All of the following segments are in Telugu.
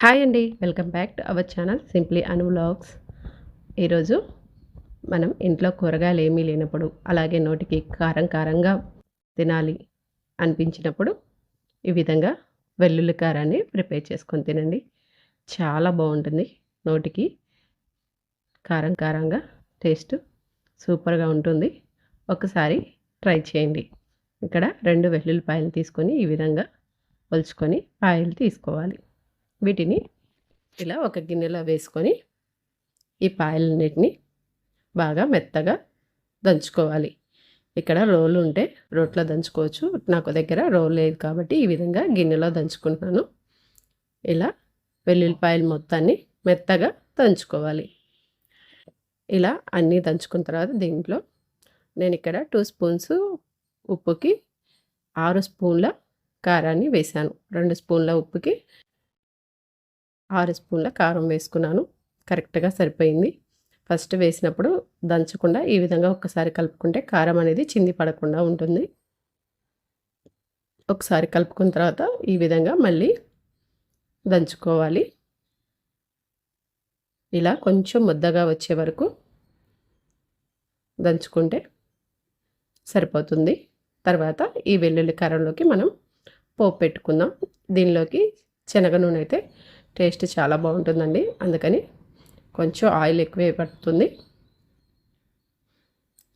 హాయ్ అండి welcome back to our channel simply Anu vlogs. ఈరోజు మనం ఇంట్లో కూరగాయలు ఏమీ లేనప్పుడు అలాగే నోటికి కారం కారంగా తినాలి అనిపించినప్పుడు ఈ విధంగా వెల్లుల్లి కారాన్ని ప్రిపేర్ చేసుకొని తినండి. చాలా బాగుంటుంది నోటికి కారం కారంగా టేస్ట్ సూపర్గా ఉంటుంది. ఒకసారి ట్రై చేయండి. ఇక్కడ రెండు వెల్లుల్లిపాయలు తీసుకొని ఈ విధంగా ఒలుచుకొని పాయలు తీసుకోవాలి. వీటిని ఇలా ఒక గిన్నెలో వేసుకొని ఈ పాయలన్నిటిని బాగా మెత్తగా దంచుకోవాలి. ఇక్కడ రోలు ఉంటే రోట్లో దంచుకోవచ్చు. నాకు దగ్గర రోలు లేదు కాబట్టి ఈ విధంగా గిన్నెలో దంచుకుంటున్నాను. ఇలా వెల్లుల్లిపాయలు మొత్తాన్ని మెత్తగా దంచుకోవాలి. ఇలా అన్నీ దంచుకున్న తర్వాత దీంట్లో నేను ఇక్కడ టూ స్పూన్స్ ఉప్పుకి ఆరు స్పూన్ల కారాన్ని వేశాను. రెండు స్పూన్ల ఉప్పుకి ఆరు స్పూన్ల కారం వేసుకున్నాను. కరెక్ట్గా సరిపోయింది. ఫస్ట్ వేసినప్పుడు దంచకుండా ఈ విధంగా ఒక్కసారి కలుపుకుంటే కారం అనేది చింది పడకుండా ఉంటుంది. ఒకసారి కలుపుకున్న తర్వాత ఈ విధంగా మళ్ళీ దంచుకోవాలి. ఇలా కొంచెం ముద్దగా వచ్చే వరకు దంచుకుంటే సరిపోతుంది. తర్వాత ఈ వెల్లుల్లి కారంలోకి మనం పోపు పెట్టుకుందాం. దీనిలోకి శనగ నూనె అయితే టేస్ట్ చాలా బాగుంటుందండి. అందుకని కొంచెం ఆయిల్ ఎక్కువే పడుతుంది.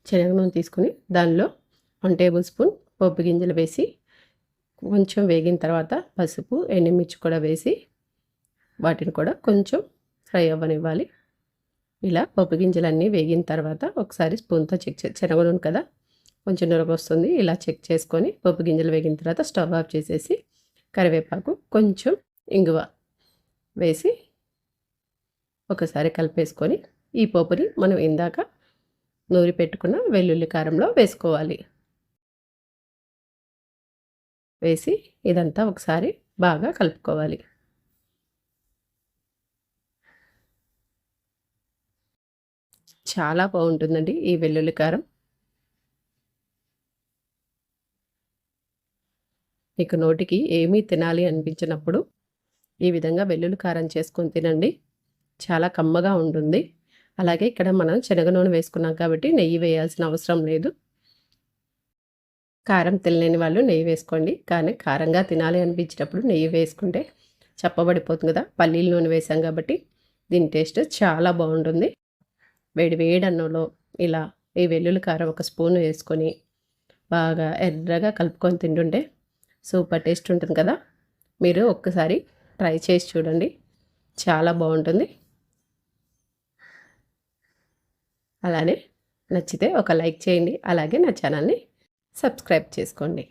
శనగ నూనె తీసుకుని దానిలో వన్ టేబుల్ స్పూన్ పప్పు గింజలు వేసి కొంచెం వేగిన తర్వాత పసుపు ఎండుమిర్చి కూడా వేసి వాటిని కూడా కొంచెం ఫ్రై అవ్వనివ్వాలి. ఇలా పప్పు గింజలన్నీ వేగిన తర్వాత ఒకసారి స్పూన్తో చెక్ చే శనగ నూనె కదా కొంచెం నొరగ వస్తుంది ఇలా చెక్ చేసుకొని పప్పు గింజలు వేగిన తర్వాత స్టవ్ ఆఫ్ చేసేసి కరివేపాకు కొంచెం ఇంగువ వేసి ఒకసారి కలిపేసుకొని ఈ పోపుని మనం ఇందాక నూరి పెట్టుకున్న వెల్లుల్లి కారంలో వేసుకోవాలి. వేసి ఇదంతా ఒకసారి బాగా కలుపుకోవాలి. చాలా బాగుంటుందండి ఈ వెల్లుల్లి కారం. మీకు నోటికి ఏమీ తినాలి అనిపించినప్పుడు ఈ విధంగా వెల్లుల్లి కారం చేసుకొని తినండి. చాలా కమ్మగా ఉంటుంది. అలాగే ఇక్కడ మనం శనగ నూనె వేసుకున్నాం కాబట్టి నెయ్యి వేయాల్సిన అవసరం లేదు. కారం తినలేని వాళ్ళు నెయ్యి వేసుకోండి. కానీ కారంగా తినాలి అనిపించినప్పుడు నెయ్యి వేసుకుంటే చెప్పబడిపోతుంది కదా. పల్లీల నూనె వేసాం కాబట్టి దీని టేస్ట్ చాలా బాగుంటుంది. వేడి వేడి అన్నంలో ఇలా ఈ వెల్లుల్లి కారం ఒక స్పూన్ వేసుకొని బాగా ఎర్రగా కలుపుకొని తింటుంటే సూపర్ టేస్ట్ ఉంటుంది కదా. మీరు ఒక్కసారి ట్రై చేసి చూడండి. చాలా బాగుంటుంది. అలానే నచ్చితే ఒక లైక్ చేయండి. అలాగే నా ఛానల్ని సబ్స్క్రైబ్ చేసుకోండి.